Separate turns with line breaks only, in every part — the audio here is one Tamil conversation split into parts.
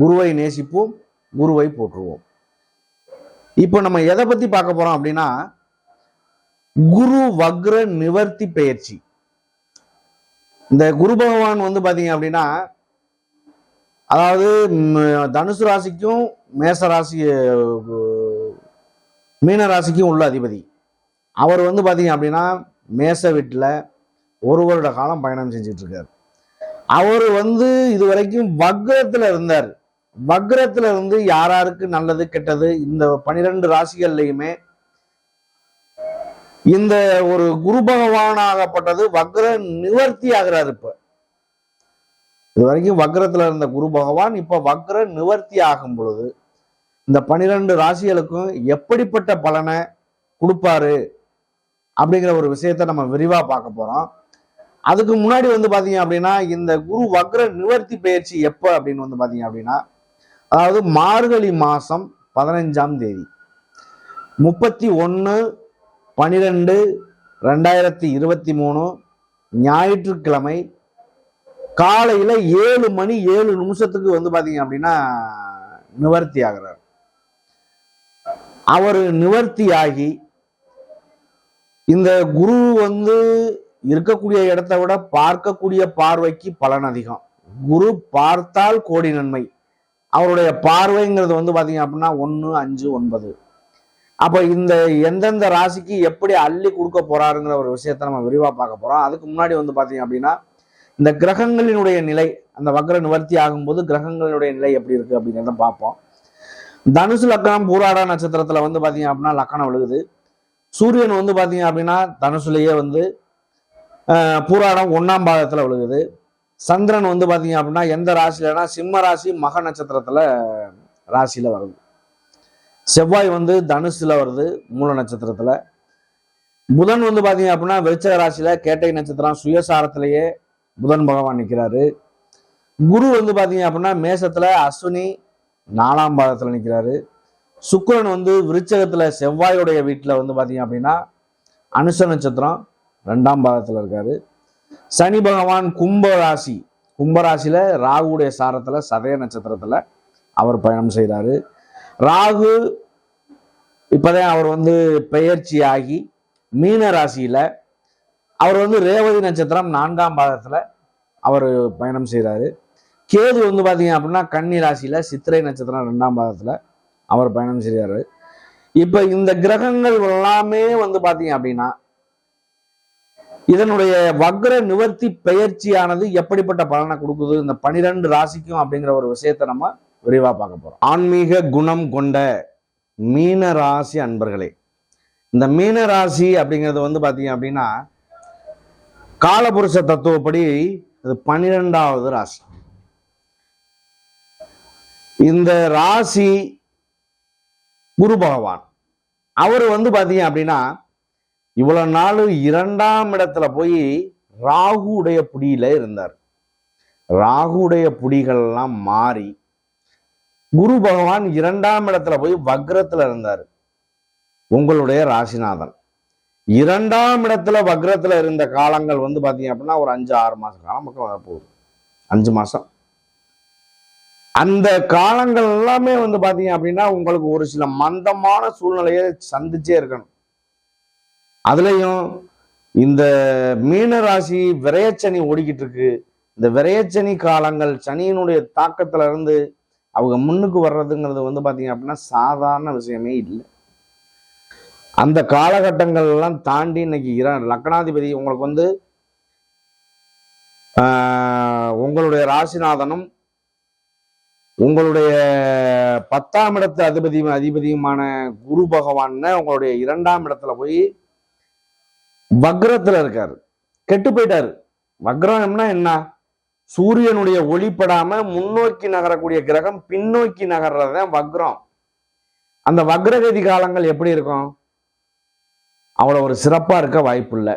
குருவை நேசிப்போம் குருவை போற்றுவோம் இப்போ நம்ம எதை பத்தி பார்க்க போறோம் அப்படின்னா குரு வக்ர நிவர்த்தி பயிற்சி இந்த குரு பகவான் வந்து பாத்தீங்க அப்படின்னா அதாவது தனுசு ராசிக்கும் மேச ராசி மீன ராசிக்கும் உள்ள அதிபதி அவர் வந்து பாத்தீங்க அப்படின்னா மேச வீட்டில் ஒரு வருட காலம் பயணம் செஞ்சுட்டு இருக்காரு அவர் வந்து இது வரைக்கும் வக்ரத்தில் இருந்தார் வக்ரத்துல இருந்து யாராருக்கு நல்லது கெட்டது இந்த பனிரெண்டு ராசிகள்லையுமே இந்த ஒரு குரு பகவானாகப்பட்டது ஆகப்பட்டது வக்ர நிவர்த்தி ஆகிறார் இப்ப இது வரைக்கும் வக்ரத்துல இருந்த குரு பகவான் இப்ப வக்ர நிவர்த்தி ஆகும் பொழுது இந்த பனிரெண்டு ராசிகளுக்கும் எப்படிப்பட்ட பலனை கொடுப்பாரு அப்படிங்கிற ஒரு விஷயத்த நம்ம விரிவா பார்க்க போறோம் அதுக்கு முன்னாடி வந்து பாத்தீங்க அப்படின்னா இந்த குரு வக்ர நிவர்த்தி பயிற்சி எப்போ அப்படின்னு வந்து பாத்தீங்க அப்படின்னா அதாவது மார்கழி மாதம் பதினஞ்சாம் தேதி முப்பத்தி ஒன்று பன்னிரெண்டு ரெண்டாயிரத்தி இருபத்தி மூணு ஞாயிற்றுக்கிழமை காலையில் ஏழு மணி ஏழு நிமிஷத்துக்கு வந்து பார்த்தீங்க அப்படின்னா நிவர்த்தி ஆகிறார் அவர் நிவர்த்தி ஆகி இந்த குரு வந்து இருக்கக்கூடிய இடத்த விட பார்க்கக்கூடிய பார்வைக்கு பலன் அதிகம் குரு பார்த்தால் கோடி நன்மை அவருடைய பார்வைங்கிறது வந்து பார்த்தீங்க அப்படின்னா ஒன்று அஞ்சு ஒன்பது அப்போ இந்த எந்தெந்த ராசிக்கு எப்படி அள்ளி கொடுக்க போறாருங்கிற ஒரு விஷயத்த நம்ம விரிவாக பார்க்க போகிறோம் அதுக்கு முன்னாடி வந்து பார்த்தீங்க அப்படின்னா இந்த கிரகங்களினுடைய நிலை அந்த வக்ர நிவர்த்தி ஆகும்போது கிரகங்களினுடைய நிலை எப்படி இருக்குது அப்படிங்கிறத பார்ப்போம் தனுசு லக்கணம் பூராடா நட்சத்திரத்தில் வந்து பார்த்தீங்க அப்படின்னா லக்கணம் விழுகுது சூரியன் வந்து பார்த்தீங்க அப்படின்னா தனுசுலேயே வந்து பூராடம் ஒன்றாம் பாதத்தில் விழுகுது சந்திரன் வந்து பார்த்தீங்க அப்படின்னா எந்த ராசியிலனா சிம்ம ராசி மக நட்சத்திரத்தில் ராசியில் வருது செவ்வாய் வந்து தனுசில் வருது மூல நட்சத்திரத்தில் புதன் வந்து பார்த்தீங்க அப்படின்னா விருச்சக ராசியில் கேட்டை நட்சத்திரம் சுயசாரத்திலேயே புதன் பகவான் நிற்கிறாரு குரு வந்து பார்த்தீங்க அப்படின்னா மேசத்தில் அஸ்வினி நாலாம் பாதத்தில் நிற்கிறாரு சுக்கரன் வந்து விருச்சகத்தில் செவ்வாயுடைய வீட்டில் வந்து பார்த்தீங்க அப்படின்னா அனுஷ நட்சத்திரம் ரெண்டாம் பாதத்தில் இருக்காரு சனி பகவான் கும்பராசி கும்பராசியில் ராகுடைய சாரத்தில் சதய நட்சத்திரத்தில் அவர் பயணம் செய்கிறாரு ராகு இப்போதான் அவர் வந்து பெயர்ச்சி ஆகி மீன ராசியில் அவர் வந்து ரேவதி நட்சத்திரம் நான்காம் பாதத்தில் அவர் பயணம் செய்கிறாரு கேது வந்து பார்த்தீங்க அப்படின்னா கன்னி ராசியில் சித்திரை நட்சத்திரம் ரெண்டாம் பாகத்தில் அவர் பயணம் செய்கிறாரு இப்போ இந்த கிரகங்கள் எல்லாமே வந்து பார்த்தீங்க அப்படின்னா இதனுடைய வக்ர நிவர்த்தி பெயர்ச்சியானது எப்படிப்பட்ட பலனை கொடுக்குது இந்த பனிரெண்டு ராசிக்கும் அப்படிங்கிற ஒரு விஷயத்தை நம்ம விரிவாக பார்க்க போகிறோம் ஆன்மீக குணம் கொண்ட மீன ராசி அன்பர்களே இந்த மீன ராசி அப்படிங்கிறது வந்து பார்த்தீங்க அப்படின்னா காலபுருஷ தத்துவப்படி அது பனிரெண்டாவது ராசி இந்த ராசி குரு பகவான் அவர் வந்து பார்த்தீங்க அப்படின்னா இவ்வளவு நாள் இரண்டாம் இடத்துல போய் ராகு உடைய இருந்தார் ராகு உடைய எல்லாம் மாறி குரு பகவான் இரண்டாம் இடத்துல போய் வக்ரத்துல இருந்தார் உங்களுடைய ராசிநாதன் இரண்டாம் இடத்துல வக்ரத்துல இருந்த காலங்கள் வந்து பார்த்தீங்க அப்படின்னா ஒரு அஞ்சு ஆறு மாச காலம் பக்கம் வரப்போகுது அஞ்சு மாசம் அந்த காலங்கள் எல்லாமே வந்து பார்த்தீங்க அப்படின்னா உங்களுக்கு ஒரு சில மந்தமான சூழ்நிலையை சந்திச்சே இருக்கணும் அதுலேயும் இந்த மீன ராசி விரையச்சனி ஓடிக்கிட்டு இருக்கு இந்த விரையச்சனி காலங்கள் சனியினுடைய தாக்கத்துல இருந்து அவங்க முன்னுக்கு வர்றதுங்கிறது வந்து பார்த்தீங்க அப்படின்னா சாதாரண விஷயமே இல்லை அந்த காலகட்டங்கள்லாம் தாண்டி இன்னைக்கு இரா லக்னாதிபதி உங்களுக்கு வந்து உங்களுடைய ராசிநாதனும் உங்களுடைய பத்தாம் இடத்து அதிபதியும் அதிபதியுமான குரு பகவான்னு உங்களுடைய இரண்டாம் இடத்துல போய் வக்ரத்தில் இருக்கார் கெட்டு போயிட்டார் வக்ரம்னா என்ன சூரியனுடைய ஒளிப்படாம முன்னோக்கி நகரக்கூடிய கிரகம் பின்னோக்கி நகர்றது தான் வக்ரம் அந்த வக்ரகதி காலங்கள் எப்படி இருக்கும் அவ்வளோ ஒரு சிறப்பாக இருக்க வாய்ப்பு இல்லை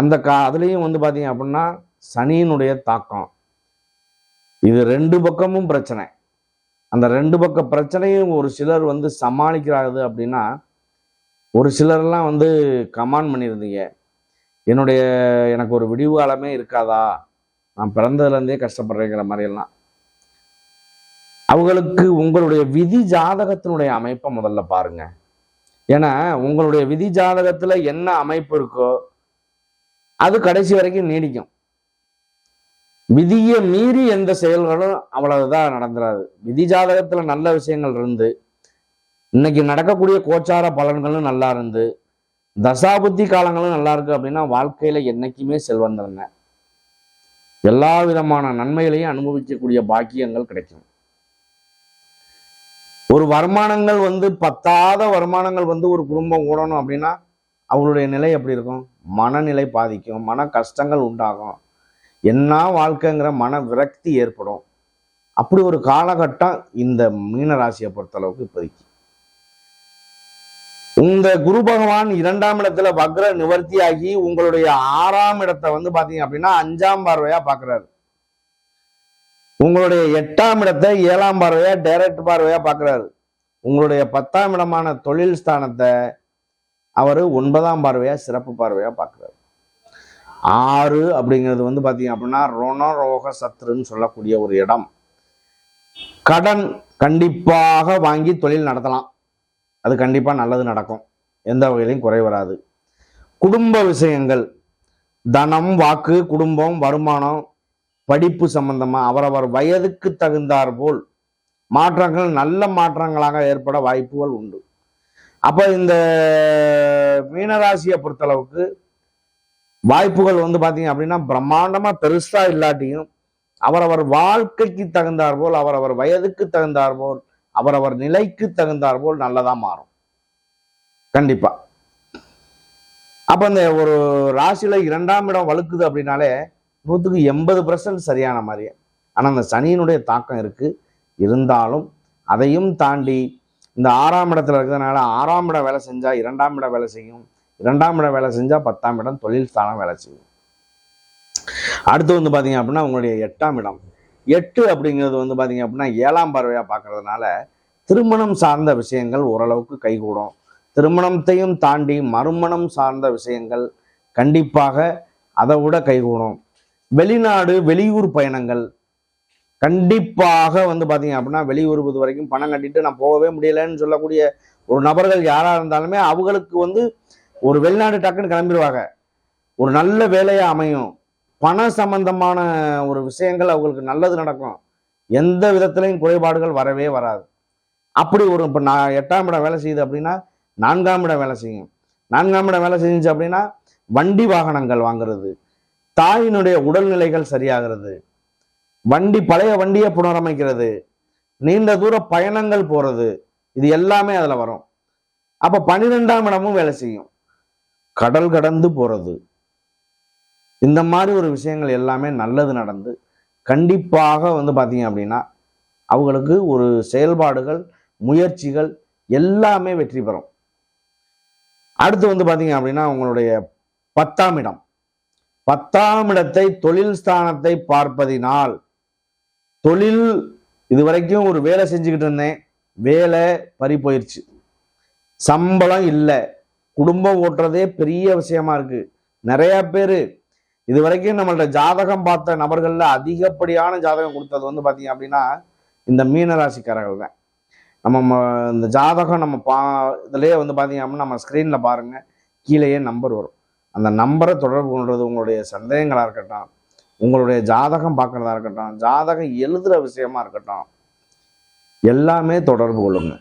அந்த கா அதுலேயும் வந்து பார்த்தீங்க அப்படின்னா சனியினுடைய தாக்கம் இது ரெண்டு பக்கமும் பிரச்சனை அந்த ரெண்டு பக்க பிரச்சனையும் ஒரு சிலர் வந்து சமாளிக்கிறாரு அப்படின்னா ஒரு சிலர்லாம் வந்து கமாண்ட் பண்ணியிருந்தீங்க என்னுடைய எனக்கு ஒரு விடிவுகாலமே இருக்காதா நான் பிறந்ததுலேருந்தே கஷ்டப்படுறேங்கிற மாதிரியெல்லாம் அவங்களுக்கு உங்களுடைய விதி ஜாதகத்தினுடைய அமைப்பை முதல்ல பாருங்க ஏன்னா உங்களுடைய விதி ஜாதகத்தில் என்ன அமைப்பு இருக்கோ அது கடைசி வரைக்கும் நீடிக்கும் விதியை மீறி எந்த செயல்களும் அவ்வளவுதான் நடந்துடாது விதி ஜாதகத்தில் நல்ல விஷயங்கள் இருந்து இன்னைக்கு நடக்கக்கூடிய கோச்சார பலன்களும் நல்லா இருந்து தசாபுத்தி காலங்களும் நல்லா இருக்கு அப்படின்னா வாழ்க்கையில என்னைக்குமே செல்வந்தவங்க எல்லா விதமான நன்மைகளையும் அனுபவிக்கக்கூடிய பாக்கியங்கள் கிடைக்கும் ஒரு வருமானங்கள் வந்து பத்தாத வருமானங்கள் வந்து ஒரு குடும்பம் ஓடணும் அப்படின்னா அவங்களுடைய நிலை எப்படி இருக்கும் மனநிலை பாதிக்கும் மன கஷ்டங்கள் உண்டாகும் என்ன வாழ்க்கைங்கிற மன விரக்தி ஏற்படும் அப்படி ஒரு காலகட்டம் இந்த மீனராசியை பொறுத்தளவுக்கு இப்போதைக்கு இந்த குரு பகவான் இரண்டாம் இடத்துல வக்ர நிவர்த்தியாகி உங்களுடைய ஆறாம் இடத்தை வந்து பாத்தீங்க அப்படின்னா அஞ்சாம் பார்வையா பாக்குறாரு உங்களுடைய எட்டாம் இடத்தை ஏழாம் பார்வையா டைரக்ட் பார்வையா பாக்குறாரு உங்களுடைய பத்தாம் இடமான தொழில் ஸ்தானத்தை அவர் ஒன்பதாம் பார்வையா சிறப்பு பார்வையா பாக்குறாரு ஆறு அப்படிங்கிறது வந்து பாத்தீங்க அப்படின்னா ரொணரோக சத்துருன்னு சொல்லக்கூடிய ஒரு இடம் கடன் கண்டிப்பாக வாங்கி தொழில் நடத்தலாம் அது கண்டிப்பாக நல்லது நடக்கும் எந்த வகையிலையும் குறை வராது குடும்ப விஷயங்கள் தனம் வாக்கு குடும்பம் வருமானம் படிப்பு சம்பந்தமாக அவரவர் வயதுக்கு தகுந்தார் போல் மாற்றங்கள் நல்ல மாற்றங்களாக ஏற்பட வாய்ப்புகள் உண்டு அப்போ இந்த மீனராசியை பொறுத்தளவுக்கு வாய்ப்புகள் வந்து பார்த்தீங்க அப்படின்னா பிரம்மாண்டமாக பெருசாக இல்லாட்டியும் அவரவர் வாழ்க்கைக்கு தகுந்தார் போல் அவரவர் வயதுக்கு தகுந்தார் போல் அவரவர் நிலைக்கு தகுந்தார் போல் நல்லதாக மாறும் கண்டிப்பாக அப்போ இந்த ஒரு ராசியில் இரண்டாம் இடம் வலுக்குது அப்படின்னாலே நூற்றுக்கு எண்பது பர்சன்ட் சரியான மாதிரியே ஆனால் அந்த சனியினுடைய தாக்கம் இருக்குது இருந்தாலும் அதையும் தாண்டி இந்த ஆறாம் இடத்துல இருக்கிறதுனால ஆறாம் இடம் வேலை செஞ்சால் இரண்டாம் இடம் வேலை செய்யும் இரண்டாம் இடம் வேலை செஞ்சால் பத்தாம் இடம் தொழில் ஸ்தானம் வேலை செய்யும் அடுத்து வந்து பார்த்தீங்க அப்படின்னா உங்களுடைய எட்டாம் இடம் எட்டு அப்படிங்கிறது வந்து பார்த்திங்க அப்படின்னா ஏழாம் பார்வையாக பார்க்கறதுனால திருமணம் சார்ந்த விஷயங்கள் ஓரளவுக்கு கைகூடும் திருமணத்தையும் தாண்டி மறுமணம் சார்ந்த விஷயங்கள் கண்டிப்பாக அதை விட கைகூடும் வெளிநாடு வெளியூர் பயணங்கள் கண்டிப்பாக வந்து பார்த்தீங்க அப்படின்னா வெளியூர் இது வரைக்கும் பணம் கட்டிட்டு நான் போகவே முடியலைன்னு சொல்லக்கூடிய ஒரு நபர்கள் யாராக இருந்தாலுமே அவங்களுக்கு வந்து ஒரு வெளிநாடு டக்குன்னு கிளம்பிடுவாங்க ஒரு நல்ல வேலையாக அமையும் பண சம்பந்தமான ஒரு விஷயங்கள் அவங்களுக்கு நல்லது நடக்கும் எந்த விதத்துலையும் குறைபாடுகள் வரவே வராது அப்படி ஒரு இப்போ நான் எட்டாம் இடம் வேலை செய்யுது அப்படின்னா நான்காம் இடம் வேலை செய்யும் நான்காம் இடம் வேலை செஞ்சுச்சு அப்படின்னா வண்டி வாகனங்கள் வாங்குறது தாயினுடைய உடல்நிலைகள் சரியாகிறது வண்டி பழைய வண்டியை புனரமைக்கிறது நீண்ட தூர பயணங்கள் போகிறது இது எல்லாமே அதில் வரும் அப்போ பன்னிரெண்டாம் இடமும் வேலை செய்யும் கடல் கடந்து போகிறது இந்த மாதிரி ஒரு விஷயங்கள் எல்லாமே நல்லது நடந்து கண்டிப்பாக வந்து பார்த்தீங்க அப்படின்னா அவங்களுக்கு ஒரு செயல்பாடுகள் முயற்சிகள் எல்லாமே வெற்றி பெறும் அடுத்து வந்து பார்த்தீங்க அப்படின்னா அவங்களுடைய பத்தாம் இடம் பத்தாம் இடத்தை தொழில் ஸ்தானத்தை பார்ப்பதினால் தொழில் இது வரைக்கும் ஒரு வேலை செஞ்சுக்கிட்டு இருந்தேன் வேலை பறி போயிடுச்சு சம்பளம் இல்லை குடும்பம் ஓட்டுறதே பெரிய விஷயமா இருக்கு நிறைய பேர் இது வரைக்கும் நம்மள்ட்ட ஜாதகம் பார்த்த நபர்களில் அதிகப்படியான ஜாதகம் கொடுத்தது வந்து பார்த்தீங்க அப்படின்னா இந்த மீனராசிக்காரர்கள் தான் நம்ம இந்த ஜாதகம் நம்ம பா இதுலேயே வந்து பார்த்தீங்க அப்படின்னா நம்ம ஸ்க்ரீனில் பாருங்கள் கீழேயே நம்பர் வரும் அந்த நம்பரை தொடர்பு கொள்வது உங்களுடைய சந்தேகங்களாக இருக்கட்டும் உங்களுடைய ஜாதகம் பார்க்குறதா இருக்கட்டும் ஜாதகம் எழுதுகிற விஷயமா இருக்கட்டும் எல்லாமே தொடர்பு கொள்ளுங்க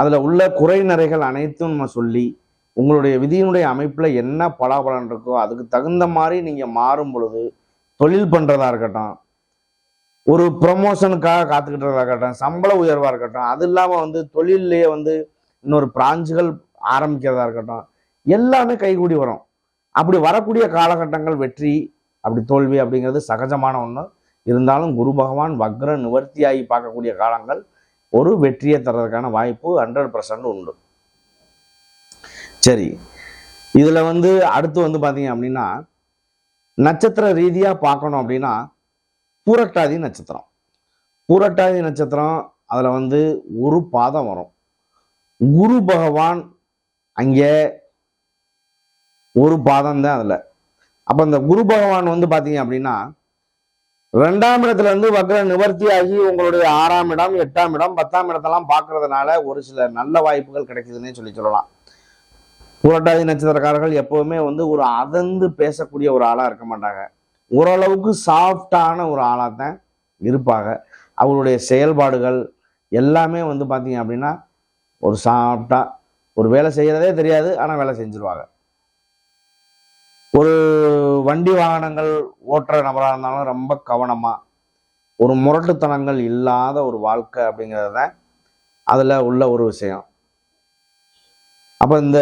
அதில் உள்ள குறை நிறைகள் அனைத்தும் நம்ம சொல்லி உங்களுடைய விதியினுடைய அமைப்பில் என்ன பலாபலன் இருக்கோ அதுக்கு தகுந்த மாதிரி நீங்கள் மாறும் பொழுது தொழில் பண்ணுறதா இருக்கட்டும் ஒரு ப்ரொமோஷனுக்காக காத்துக்கிட்டதாக இருக்கட்டும் சம்பள உயர்வாக இருக்கட்டும் அது இல்லாமல் வந்து தொழில்லையே வந்து இன்னொரு பிராஞ்சுகள் ஆரம்பிக்கிறதா இருக்கட்டும் எல்லாமே கைகூடி வரும் அப்படி வரக்கூடிய காலகட்டங்கள் வெற்றி அப்படி தோல்வி அப்படிங்கிறது சகஜமான ஒன்று இருந்தாலும் குரு பகவான் வக்ர நிவர்த்தியாகி பார்க்கக்கூடிய காலங்கள் ஒரு வெற்றியை தர்றதுக்கான வாய்ப்பு ஹண்ட்ரட் பர்சன்ட் உண்டு சரி இதில் வந்து அடுத்து வந்து பார்த்தீங்க அப்படின்னா நட்சத்திர ரீதியாக பார்க்கணும் அப்படின்னா பூரட்டாதி நட்சத்திரம் பூரட்டாதி நட்சத்திரம் அதில் வந்து ஒரு பாதம் வரும் குரு பகவான் அங்கே ஒரு பாதம் தான் அதில் அப்போ இந்த குரு பகவான் வந்து பார்த்தீங்க அப்படின்னா ரெண்டாம் இடத்துல இருந்து வக்ர நிவர்த்தி ஆகி உங்களுடைய ஆறாம் இடம் எட்டாம் இடம் பத்தாம் இடத்தெல்லாம் பார்க்கறதுனால ஒரு சில நல்ல வாய்ப்புகள் கிடைக்குதுன்னே சொல்லி சொல்லலாம் புரட்டாதி நட்சத்திரக்காரர்கள் எப்போவுமே வந்து ஒரு அதந்து பேசக்கூடிய ஒரு ஆளாக இருக்க மாட்டாங்க ஓரளவுக்கு சாஃப்டான ஒரு ஆளாக தான் இருப்பாங்க அவருடைய செயல்பாடுகள் எல்லாமே வந்து பார்த்தீங்க அப்படின்னா ஒரு சாஃப்டாக ஒரு வேலை செய்கிறதே தெரியாது ஆனால் வேலை செஞ்சுருவாங்க ஒரு வண்டி வாகனங்கள் ஓட்டுற நபராக இருந்தாலும் ரொம்ப கவனமாக ஒரு முரட்டுத்தனங்கள் இல்லாத ஒரு வாழ்க்கை அப்படிங்கிறது தான் அதில் உள்ள ஒரு விஷயம் அப்போ இந்த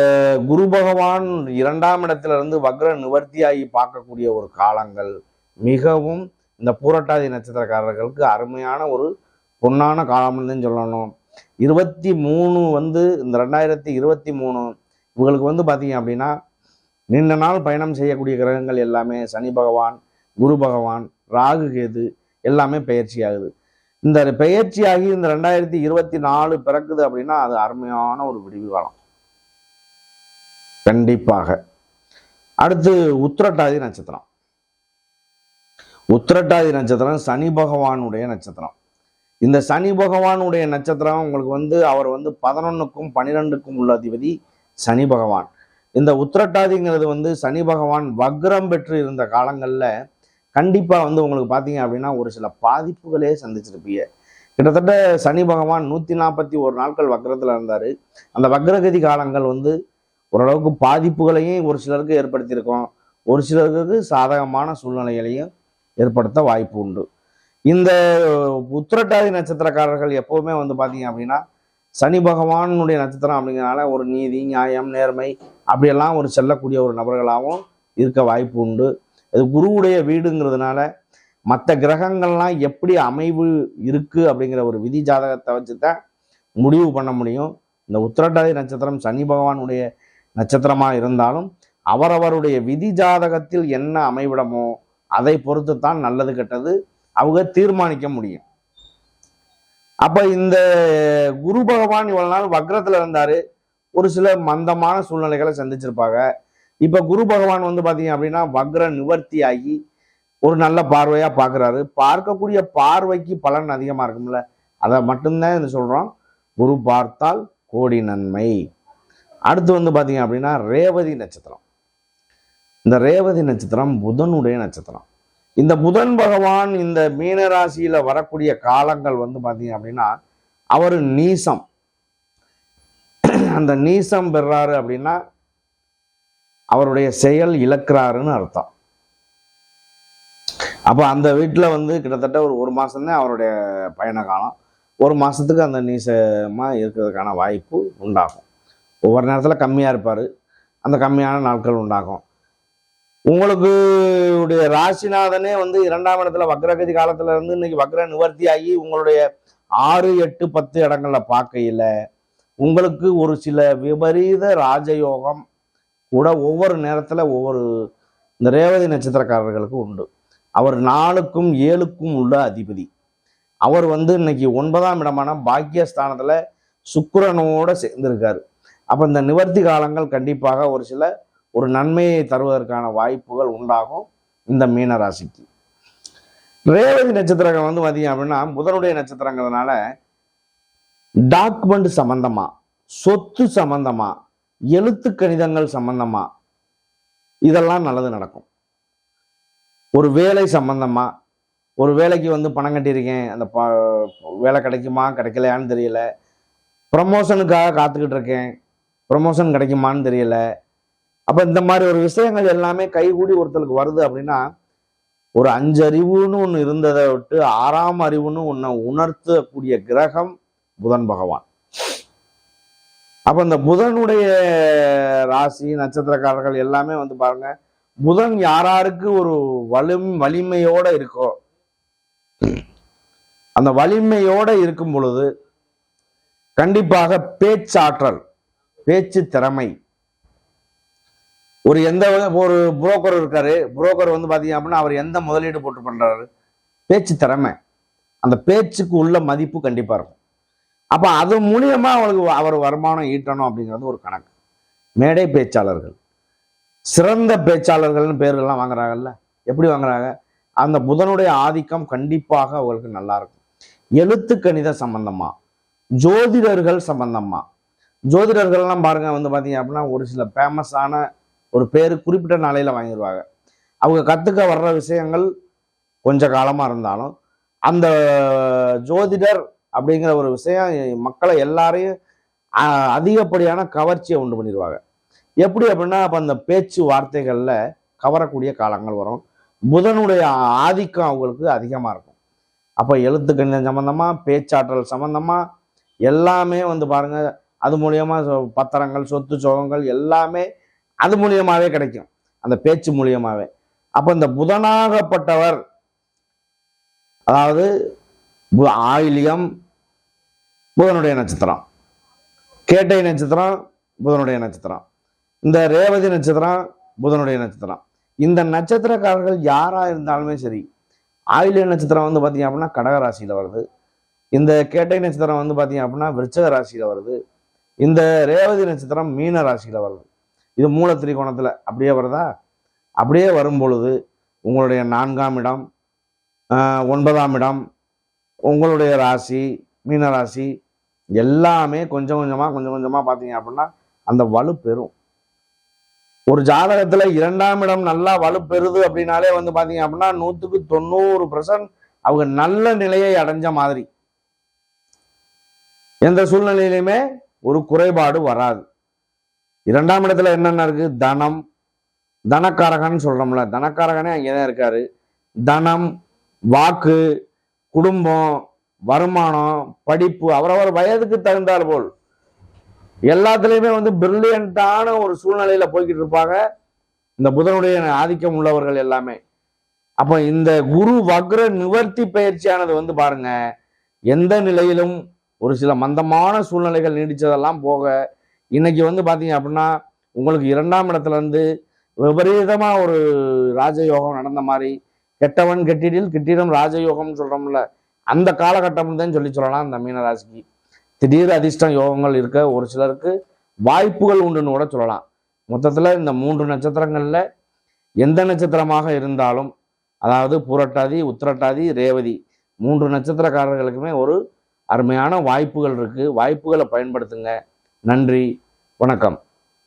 குரு பகவான் இரண்டாம் இருந்து வக்ர நிவர்த்தியாகி பார்க்கக்கூடிய ஒரு காலங்கள் மிகவும் இந்த பூரட்டாதி நட்சத்திரக்காரர்களுக்கு அருமையான ஒரு பொன்னான காலம்னு சொல்லணும் இருபத்தி மூணு வந்து இந்த ரெண்டாயிரத்தி இருபத்தி மூணு இவங்களுக்கு வந்து பார்த்தீங்க அப்படின்னா நீண்ட நாள் பயணம் செய்யக்கூடிய கிரகங்கள் எல்லாமே சனி பகவான் குரு பகவான் ராகு கேது எல்லாமே பயிற்சி ஆகுது இந்த பயிற்சி ஆகி இந்த ரெண்டாயிரத்தி இருபத்தி நாலு பிறக்குது அப்படின்னா அது அருமையான ஒரு விடிவு காலம் கண்டிப்பாக அடுத்து உத்திரட்டாதி நட்சத்திரம் உத்திரட்டாதி நட்சத்திரம் சனி பகவானுடைய நட்சத்திரம் இந்த சனி பகவானுடைய நட்சத்திரம் உங்களுக்கு வந்து அவர் வந்து பதினொன்னுக்கும் பன்னிரெண்டுக்கும் உள்ள அதிபதி சனி பகவான் இந்த உத்திரட்டாதிங்கிறது வந்து சனி பகவான் வக்ரம் பெற்று இருந்த காலங்களில் கண்டிப்பாக வந்து உங்களுக்கு பார்த்தீங்க அப்படின்னா ஒரு சில பாதிப்புகளே சந்திச்சிருப்பீங்க கிட்டத்தட்ட சனி பகவான் நூற்றி நாற்பத்தி ஒரு நாட்கள் வக்ரத்தில் இருந்தார் அந்த வக்ரகதி காலங்கள் வந்து ஓரளவுக்கு பாதிப்புகளையும் ஒரு சிலருக்கு ஏற்படுத்தியிருக்கோம் ஒரு சிலருக்கு சாதகமான சூழ்நிலைகளையும் ஏற்படுத்த வாய்ப்பு உண்டு இந்த உத்திரட்டாதி நட்சத்திரக்காரர்கள் எப்போவுமே வந்து பார்த்தீங்க அப்படின்னா சனி பகவானுடைய நட்சத்திரம் அப்படிங்கிறனால ஒரு நீதி நியாயம் நேர்மை அப்படியெல்லாம் ஒரு செல்லக்கூடிய ஒரு நபர்களாகவும் இருக்க வாய்ப்பு உண்டு அது குருவுடைய வீடுங்கிறதுனால மற்ற கிரகங்கள்லாம் எப்படி அமைவு இருக்குது அப்படிங்கிற ஒரு விதி ஜாதகத்தை வச்சு தான் முடிவு பண்ண முடியும் இந்த உத்திரட்டாதி நட்சத்திரம் சனி பகவானுடைய நட்சத்திரமாக இருந்தாலும் அவரவருடைய விதி ஜாதகத்தில் என்ன அமைவிடமோ அதை பொறுத்து தான் நல்லது கெட்டது அவங்க தீர்மானிக்க முடியும் அப்போ இந்த குரு பகவான் இவ்வளவு நாள் வக்ரத்தில் இருந்தார் ஒரு சில மந்தமான சூழ்நிலைகளை சந்திச்சிருப்பாங்க இப்போ குரு பகவான் வந்து பார்த்தீங்க அப்படின்னா வக்ர நிவர்த்தி ஆகி ஒரு நல்ல பார்வையாக பார்க்குறாரு பார்க்கக்கூடிய பார்வைக்கு பலன் அதிகமாக இருக்கும்ல அதை மட்டும்தான் இது சொல்கிறோம் குரு பார்த்தால் கோடி நன்மை அடுத்து வந்து பார்த்தீங்க அப்படின்னா ரேவதி நட்சத்திரம் இந்த ரேவதி நட்சத்திரம் புதனுடைய நட்சத்திரம் இந்த புதன் பகவான் இந்த மீனராசியில் வரக்கூடிய காலங்கள் வந்து பார்த்தீங்க அப்படின்னா அவர் நீசம் அந்த நீசம் பெறாரு அப்படின்னா அவருடைய செயல் இழக்கிறாருன்னு அர்த்தம் அப்போ அந்த வீட்டில் வந்து கிட்டத்தட்ட ஒரு ஒரு மாதம்தான் அவருடைய பயண காலம் ஒரு மாதத்துக்கு அந்த நீசமாக இருக்கிறதுக்கான வாய்ப்பு உண்டாகும் ஒவ்வொரு நேரத்தில் கம்மியாக இருப்பார் அந்த கம்மியான நாட்கள் உண்டாகும் உங்களுக்கு உடைய ராசிநாதனே வந்து இரண்டாம் இடத்துல வக்ரகதி காலத்துல இருந்து இன்னைக்கு வக்ர நிவர்த்தி ஆகி உங்களுடைய ஆறு எட்டு பத்து இடங்கள்ல பார்க்கையில் உங்களுக்கு ஒரு சில விபரீத ராஜயோகம் கூட ஒவ்வொரு நேரத்துல ஒவ்வொரு இந்த ரேவதி நட்சத்திரக்காரர்களுக்கு உண்டு அவர் நாலுக்கும் ஏழுக்கும் உள்ள அதிபதி அவர் வந்து இன்னைக்கு ஒன்பதாம் இடமான பாக்கியஸ்தானத்துல சுக்கரனோட சேர்ந்திருக்காரு அப்போ இந்த நிவர்த்தி காலங்கள் கண்டிப்பாக ஒரு சில ஒரு நன்மையை தருவதற்கான வாய்ப்புகள் உண்டாகும் இந்த மீன ராசிக்கு ரேவதி நட்சத்திரங்கள் வந்து பார்த்தீங்க அப்படின்னா புதனுடைய நட்சத்திரங்கிறதுனால டாக்குமெண்ட் சம்பந்தமா சொத்து சம்பந்தமா எழுத்து கணிதங்கள் சம்பந்தமா இதெல்லாம் நல்லது நடக்கும் ஒரு வேலை சம்பந்தமா ஒரு வேலைக்கு வந்து பணம் கட்டியிருக்கேன் அந்த ப வேலை கிடைக்குமா கிடைக்கலையான்னு தெரியல ப்ரமோஷனுக்காக காத்துக்கிட்டு இருக்கேன் ப்ரொமோஷன் கிடைக்குமான்னு தெரியல அப்போ இந்த மாதிரி ஒரு விஷயங்கள் எல்லாமே கைகூடி ஒருத்தருக்கு வருது அப்படின்னா ஒரு அஞ்சு அறிவுன்னு ஒன்று இருந்ததை விட்டு ஆறாம் அறிவுன்னு ஒன்றை உணர்த்தக்கூடிய கிரகம் புதன் பகவான் அப்போ இந்த புதனுடைய ராசி நட்சத்திரக்காரர்கள் எல்லாமே வந்து பாருங்க புதன் யாராருக்கு ஒரு வலிம் வலிமையோட இருக்கோ அந்த வலிமையோட இருக்கும் பொழுது கண்டிப்பாக பேச்சாற்றல் பேச்சு திறமை ஒரு எந்த ஒரு புரோக்கர் இருக்காரு புரோக்கர் வந்து பார்த்தீங்க அப்படின்னா அவர் எந்த முதலீடு போட்டு பண்ணுறாரு பேச்சு திறமை அந்த பேச்சுக்கு உள்ள மதிப்பு கண்டிப்பாக இருக்கும் அப்போ அது மூலியமாக அவருக்கு அவர் வருமானம் ஈட்டணும் அப்படிங்கிறது ஒரு கணக்கு மேடை பேச்சாளர்கள் சிறந்த பேச்சாளர்கள்னு பேர்கள்லாம் வாங்குறாங்கல்ல எப்படி வாங்குறாங்க அந்த புதனுடைய ஆதிக்கம் கண்டிப்பாக அவர்களுக்கு நல்லா இருக்கும் எழுத்து கணித சம்பந்தமா ஜோதிடர்கள் சம்பந்தமா ஜோதிடர்கள்லாம் பாருங்கள் வந்து பார்த்தீங்க அப்படின்னா ஒரு சில ஃபேமஸான ஒரு பேர் குறிப்பிட்ட நாளையில் வாங்கிடுவாங்க அவங்க கற்றுக்க வர்ற விஷயங்கள் கொஞ்ச காலமாக இருந்தாலும் அந்த ஜோதிடர் அப்படிங்கிற ஒரு விஷயம் மக்களை எல்லாரையும் அதிகப்படியான கவர்ச்சியை உண்டு பண்ணிடுவாங்க எப்படி அப்படின்னா அப்போ அந்த பேச்சு வார்த்தைகளில் கவரக்கூடிய காலங்கள் வரும் புதனுடைய ஆதிக்கம் அவங்களுக்கு அதிகமாக இருக்கும் அப்போ எழுத்துக்கணிதம் சம்மந்தமாக பேச்சாற்றல் சம்மந்தமாக எல்லாமே வந்து பாருங்கள் அது மூலயமா பத்திரங்கள் சொத்து சோகங்கள் எல்லாமே அது மூலியமாகவே கிடைக்கும் அந்த பேச்சு மூலியமாகவே அப்போ இந்த புதனாகப்பட்டவர் அதாவது ஆயிலியம் புதனுடைய நட்சத்திரம் கேட்டை நட்சத்திரம் புதனுடைய நட்சத்திரம் இந்த ரேவதி நட்சத்திரம் புதனுடைய நட்சத்திரம் இந்த நட்சத்திரக்காரர்கள் யாராக இருந்தாலுமே சரி ஆயிலிய நட்சத்திரம் வந்து பார்த்தீங்க அப்படின்னா ராசியில் வருது இந்த கேட்டை நட்சத்திரம் வந்து பார்த்தீங்க அப்படின்னா விருச்சக ராசியில் வருது இந்த ரேவதி நட்சத்திரம் மீன ராசியில் வருது இது மூல திரிகோணத்தில் அப்படியே வருதா அப்படியே வரும் பொழுது உங்களுடைய நான்காம் இடம் ஒன்பதாம் இடம் உங்களுடைய ராசி மீன ராசி எல்லாமே கொஞ்சம் கொஞ்சமாக கொஞ்சம் கொஞ்சமாக பார்த்தீங்க அப்படின்னா அந்த வலு பெறும் ஒரு ஜாதகத்தில் இரண்டாம் இடம் நல்லா வலு பெறுது அப்படின்னாலே வந்து பார்த்தீங்க அப்படின்னா நூற்றுக்கு தொண்ணூறு பர்சன்ட் அவங்க நல்ல நிலையை அடைஞ்ச மாதிரி எந்த சூழ்நிலையிலுமே ஒரு குறைபாடு வராது இரண்டாம் இடத்துல என்னென்ன இருக்குது தனம் தனக்காரகன் சொல்கிறோம்ல தனக்காரகனே அங்கே தான் இருக்கார் தனம் வாக்கு குடும்பம் வருமானம் படிப்பு அவரவர் வயதுக்கு தகுந்தார் போல் எல்லாத்துலேயுமே வந்து பிரில்லியண்டான ஒரு சூழ்நிலையில் போய்கிட்டு இருப்பாங்க இந்த புதனுடைய ஆதிக்கம் உள்ளவர்கள் எல்லாமே அப்போ இந்த குரு வக்ர நிவர்த்தி பயிற்சியானது வந்து பாருங்க எந்த நிலையிலும் ஒரு சில மந்தமான சூழ்நிலைகள் நீடித்ததெல்லாம் போக இன்னைக்கு வந்து பார்த்தீங்க அப்படின்னா உங்களுக்கு இரண்டாம் இடத்துலேருந்து விபரீதமாக ஒரு ராஜயோகம் நடந்த மாதிரி கெட்டவன் கெட்டிடில் கெட்டிடம் ராஜயோகம்னு சொல்கிறோம்ல அந்த காலகட்டம் தான் சொல்லி சொல்லலாம் இந்த மீனராசிக்கு திடீர் அதிர்ஷ்டம் யோகங்கள் இருக்க ஒரு சிலருக்கு வாய்ப்புகள் உண்டுன்னு கூட சொல்லலாம் மொத்தத்தில் இந்த மூன்று நட்சத்திரங்களில் எந்த நட்சத்திரமாக இருந்தாலும் அதாவது புரட்டாதி உத்திரட்டாதி ரேவதி மூன்று நட்சத்திரக்காரர்களுக்குமே ஒரு அருமையான வாய்ப்புகள் இருக்குது வாய்ப்புகளை பயன்படுத்துங்க நன்றி வணக்கம்